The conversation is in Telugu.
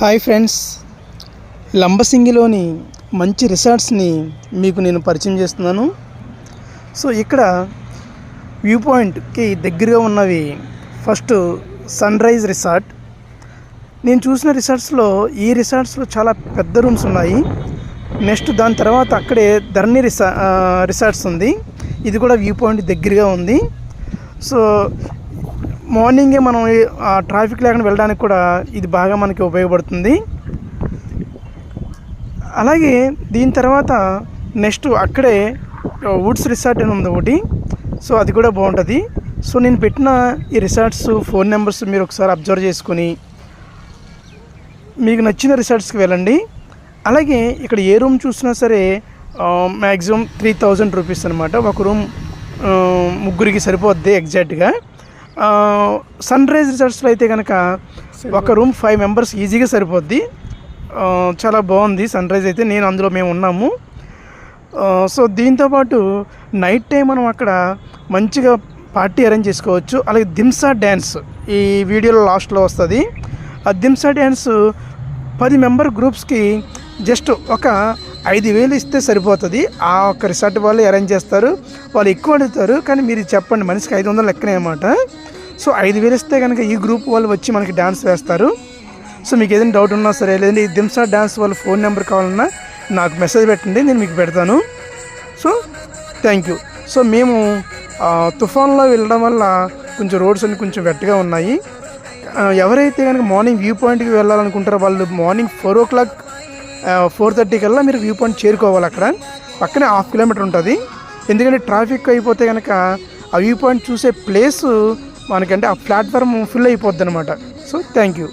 Hi friends. లంబసింగిలోని మంచి రిసార్ట్స్ని మీకు నేను పరిచయం చేస్తున్నాను. సో ఇక్కడ వ్యూ పాయింట్కి దగ్గరగా ఉన్నవి ఫస్ట్ సన్ రైజ్ రిసార్ట్. నేను చూసిన రిసార్ట్స్లో ఈ రిసార్ట్స్లో చాలా పెద్ద రూమ్స్ ఉన్నాయి. నెక్స్ట్ దాని తర్వాత అక్కడే ధరణి రిసా రిసార్ట్స్ ఉంది. ఇది కూడా వ్యూ పాయింట్ దగ్గరగా ఉంది. సో మార్నింగే మనం ఆ ట్రాఫిక్ లేకుండా వెళ్ళడానికి కూడా ఇది బాగా మనకి ఉపయోగపడుతుంది. అలాగే దీని తర్వాత నెక్స్ట్ అక్కడే వుడ్స్ రిసార్ట్ అని ఉంది ఒకటి. సో అది కూడా బాగుంటుంది. సో నేను పెట్టిన ఈ రిసార్ట్స్ ఫోన్ నెంబర్స్ మీరు ఒకసారి అబ్జర్వ్ చేసుకొని మీకు నచ్చిన రిసార్ట్స్కి వెళ్ళండి. అలాగే ఇక్కడ ఏ రూమ్ చూసినా సరే మ్యాక్సిమం త్రీ థౌజండ్ రూపీస్ అనమాట ఒక రూమ్ ముగ్గురికి సరిపోద్ది ఎగ్జాక్ట్గా. సన్ రైజ్ రిసార్ట్స్లో అయితే కనుక ఒక రూమ్ ఫైవ్ మెంబర్స్ ఈజీగా సరిపోద్ది. చాలా బాగుంది సన్ రైజ్ అయితే నేను అందులో మేము ఉన్నాము. సో దీంతోపాటు నైట్ టైం మనం అక్కడ మంచిగా పార్టీ అరేంజ్ చేసుకోవచ్చు. అలాగే దింసా డ్యాన్స్ ఈ వీడియోలో లాస్ట్లో వస్తుంది. ఆ దింసా డ్యాన్స్ పది మెంబర్ గ్రూప్స్కి జస్ట్ ఒక ఐదు వేలు ఇస్తే సరిపోతుంది. ఆ ఒక్క రిసార్ట్ వాళ్ళు అరేంజ్ చేస్తారు. వాళ్ళు ఎక్కువ అడుగుతారు. కానీ మీరు చెప్పండి మనిషికి ఐదు వందలు లెక్కనే అన్నమాట. సో ఐదు వేలు ఇస్తే కనుక ఈ గ్రూప్ వాళ్ళు వచ్చి మనకి డ్యాన్స్ వేస్తారు. సో మీకు ఏదైనా డౌట్ ఉన్నా సరే లేదంటే ఈ దింసా డ్యాన్స్ వాళ్ళ ఫోన్ నెంబర్ కావాలన్నా నాకు మెసేజ్ పెట్టండి నేను మీకు పెడతాను. సో థ్యాంక్ యూ సో మేము తుఫాన్లో వెళ్ళడం వల్ల కొంచెం రోడ్స్ అన్ని కొంచెం వెట్టగా ఉన్నాయి. ఎవరైతే కనుక మార్నింగ్ వ్యూ పాయింట్కి వెళ్ళాలనుకుంటారో వాళ్ళు morning four o'clock four thirty కల్లా మీరు వ్యూ పాయింట్ చేరుకోవాలి అక్కడ. పక్కనే హాఫ్ కిలోమీటర్ ఉంటుంది. ఎందుకంటే ట్రాఫిక్ అయిపోతే కనుక ఆ వ్యూ పాయింట్ చూసే ప్లేసు మనకంటే ఆ ప్లాట్ఫామ్ ఫుల్ అయిపోద్ది అనమాట సో థ్యాంక్ యూ